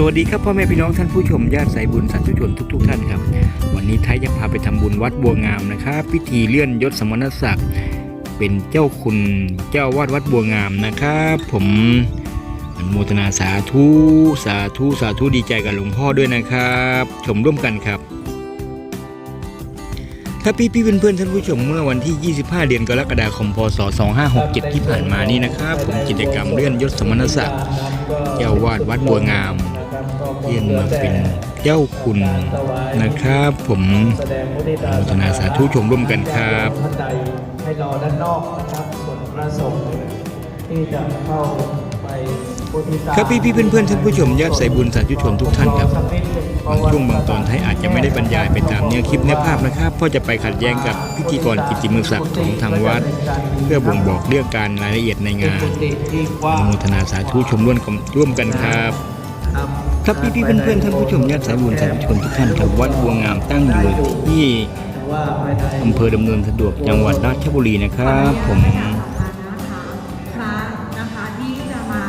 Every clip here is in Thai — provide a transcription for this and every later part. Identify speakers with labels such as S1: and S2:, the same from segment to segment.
S1: สวัสดีครับพ่อแม่พี่น้องท่านผู้ชมญาติสายบุญสาธุชนทุก ๆ ท่านครับ วันนี้ไทยจะพาไปทำบุญวัดบัวงามนะครับพิธีเลื่อนยศสมณศักดิ์เป็นเจ้าคุณเจ้าวาดวัดบัวงามนะครับผมอนุโมทนาสาธุสาธุสาธุดีใจกับหลวงพ่อด้วยนะครับ ชมร่วมกันครับครับพี่พี่เพื่อนๆท่านผู้ชมเมื่อวันที่ 25 เดือนกรกฎาคมพศ 2567 ที่ผ่านมานี้นะครับ ผมกิจกรรมเลื่อนยศสมณศักดิ์เจ้าวาดวัดบัวงาม เรียนมาเป็นเจ้าคุณนะครับ ผม
S2: แสดงมุทิตา
S1: อนุโมทนาสาธุชมร่วมกันครับ
S2: ท่านใดให้รอด้านนอกนะครับส่วนพระสงฆ์ที่จะเข้าไปมุทิตา
S1: ครับพี่พี่เพื่อนเพื่อนๆท่านผู้ชมญาติสายบุญสาธุชนทุกท่านครับบางช่วงบางตอนไทยอาจจะไม่ได้บรรยายไปตามเนื้อคลิปเนื้อภาพนะครับเพราะจะไปขัดแย้งกับพิธีกรกิตติมศักดิ์ของทางวัด เพื่อบ่งบอกเรื่องการรายละเอียดในงาน
S2: กุฏิที่กว้า
S1: องนุโมทนาสาธุชมร่วมกันร่วมกันครับ ครับพี่พี่เพื่อนเพื่อนๆท่านผู้ชมญาติสายบุญสาธุชนทุกท่านครับวัดบัวงามตั้งอยู่ที่
S2: ว่าภายใน
S1: อำเภอดำเนินสะดวกจังหวัดราชบุรีนะครับผม
S3: พระนะคะที่จะมา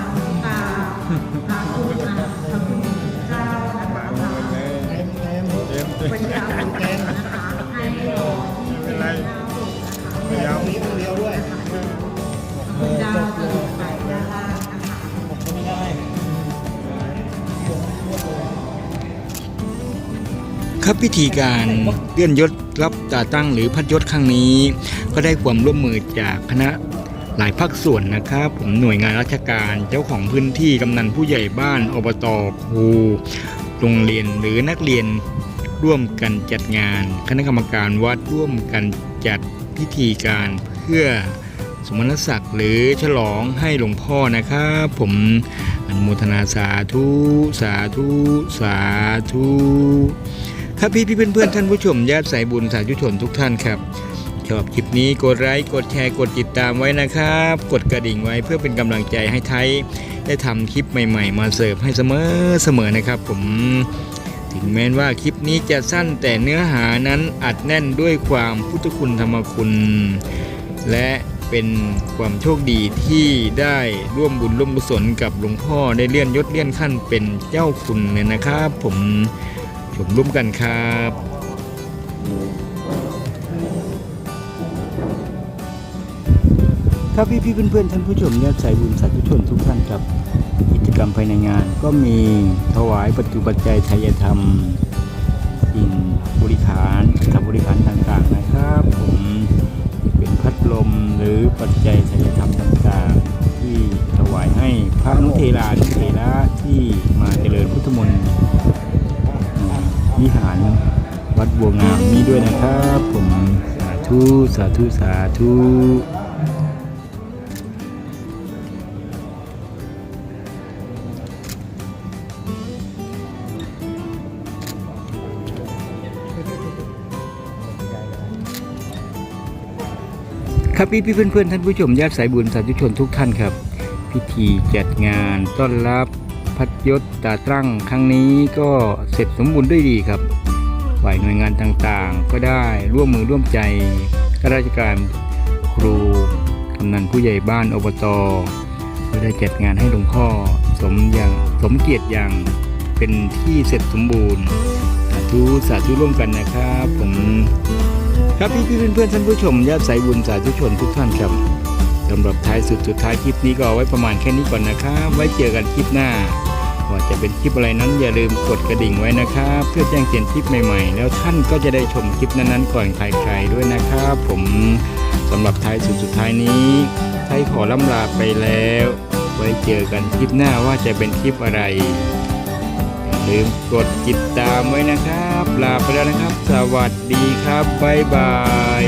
S3: กราบพระคุณน ครับ
S1: พิธีการเลื่อนยศรับตาตั้งหรือพัดยศครั้งนี้ ก็ได้ความร่วมมือจากคณะหลายภาคส่วนนะครับ ผมหน่วยงานราชการเจ้าของพื้นที่กำนันผู้ใหญ่บ้านอบตครูโรงเรียนหรือนักเรียนร่วมกันจัดงาน คณะกรรมการวัดร่วมกันจัดพิธีการเพื่อสมณศักดิ์หรือฉลองให้หลวงพ่อนะครับผมอนุโมทนาสาธุ สาธุ สาธุ ครับพี่พี่เพื่อนๆท่านผู้ชมญาติสายบุญสาธุชนทุกท่านครับชอบคลิปนี้กดไลค์กดแชร์กดติดตามไว้นะครับ กดกระดิ่งไว้เพื่อเป็นกำลังใจให้ไทย ได้ทำคลิปใหม่ ๆ มาเสิร์ฟให้เสมอเสมอนะครับ ผม ถึงแม้ว่าคลิปนี้จะสั้นแต่เนื้อหานั้นอัดแน่นด้วยความพุทธคุณธรรมคุณ และเป็นความโชคดีที่ได้ร่วมบุญร่วมกุศลกับหลวงพ่อได้เลื่อนยศเลื่อนขั้นเป็นเจ้าคุณเนี่ยนะครับ ผม ชมร่วมกันครับครับพี่พี่เพื่อนๆท่านผู้ชมญาติสายบุญสาธุชนทุกท่านครับ กิจกรรมภายในงานก็มีถวายปัจจุปัจจัยไทยธรรมสิ่งบริขารทำบริขารต่างๆนะครับ ผมเป็นพัดลมหรือปัจจัยไทยธรรมต่างๆ ที่ถวายให้พระนุเทรา ด้วยนะครับ ผมสาธุสาธุสาธุครับพี่พี่เพื่อนๆท่านผู้ชมญาติสายบุญสาธุชนทุกท่านครับ พิธีจัดงานต้อนรับพัดยศตาตั้งครั้งนี้ก็เสร็จสมบูรณ์ด้วยดีครับ ฝ่ายหน่วยงานต่างๆ ก็ได้ร่วมมือร่วมใจข้าราชการครูกำนันผู้ใหญ่บ้านอบตก็ได้จัดงานให้หลวงพ่อสมอย่างสมเกียรติอย่างเป็นที่เสร็จสมบูรณ์สาธุสาธุร่วมกันนะครับ ผมครับพี่พี่เพื่อนๆท่านผู้ชมญาติสายบุญสาธุชนทุกท่านครับสำหรับท้ายสุดสุดท้ายคลิปนี้ก็เอาไว้ประมาณแค่นี้ก่อนนะครับ ไว้เจอกันคลิปหน้า ว่าจะเป็นคลิปอะไรนั้นอย่าลืมกดกระดิ่งไว้นะครับ เพื่อแจ้งเตือนคลิปใหม่ๆ แล้วท่านก็จะได้ชมคลิปนั้นๆก่อนใครๆด้วยนะครับ ผมสำหรับท้ายสุดสุดท้ายนี้ไทยขอล่ำลาไปแล้ว ไว้เจอกันคลิปหน้าว่าจะเป็นคลิปอะไรอย่าลืมกดติดตามไว้นะครับ ลาไปแล้วนะครับ สวัสดีครับ บ๊ายบาย